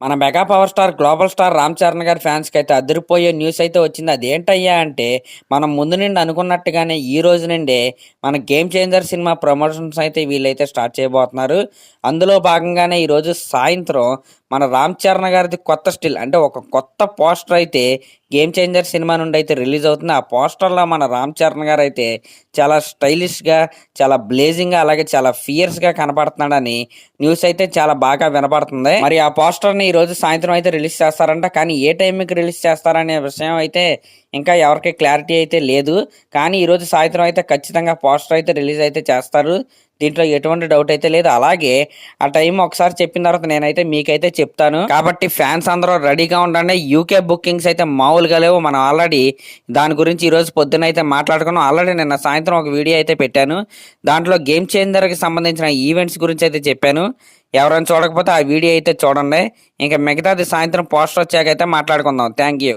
మన mega power star global star Ram Charan గారి ఫ్యాన్స్కి అయితే అదిరిపోయే న్యూస్ అయితే వచ్చింది. అదేంటయ్యా అంటే మనం ముందు నుండి అనుకున్నట్టుగానే ఈ రోజు నుండే మన గేమ్ చేంజర్ సినిమా ప్రమోషన్స్ అయితే వీళ్ళైతే స్టార్ట్ చేయబోతున్నారు. అందులో భాగంగానే ఈరోజు సాయంత్రం మన రామ్ చరణ్ గారిది కొత్త స్టిల్ అంటే ఒక కొత్త పోస్టర్ అయితే గేమ్ చేంజర్ సినిమా నుండి అయితే రిలీజ్ అవుతుంది. ఆ పోస్టర్లో మన రామ్ చరణ్ గారు అయితే చాలా స్టైలిష్గా చాలా బ్లేజింగ్గా అలాగే చాలా ఫియర్స్గా కనపడుతున్నాడని న్యూస్ అయితే చాలా బాగా వినపడుతుంది. మరి ఆ పోస్టర్ని ఈ రోజు సాయంత్రం అయితే రిలీజ్ చేస్తారంట. కానీ ఏ టైంకి రిలీజ్ చేస్తారనే విషయం అయితే ఇంకా ఎవరికి క్లారిటీ అయితే లేదు. కానీ ఈరోజు సాయంత్రం అయితే ఖచ్చితంగా పోస్టర్ అయితే రిలీజ్ అయితే చేస్తారు. దీంట్లో ఎటువంటి డౌట్ అయితే లేదు. అలాగే ఆ టైం ఒకసారి చెప్పిన తర్వాత నేనైతే మీకైతే చెప్తాను. కాబట్టి ఫ్యాన్స్ అందరూ రెడీగా ఉండండి. యూకే బుకింగ్స్ అయితే మామూలుగా లేవు. మనం ఆల్రెడీ దాని గురించి ఈరోజు పొద్దున అయితే మాట్లాడుకున్నాం. ఆల్రెడీ నిన్న సాయంత్రం ఒక వీడియో అయితే పెట్టాను. దాంట్లో గేమ్ చేంజర్కి సంబంధించిన ఈవెంట్స్ గురించి అయితే చెప్పాను. ఎవరైనా చూడకపోతే ఆ వీడియో అయితే చూడండి. ఇంకా మిగతాది సాయంత్రం పోస్టర్ వచ్చాక అయితే మాట్లాడుకుందాం. Thank you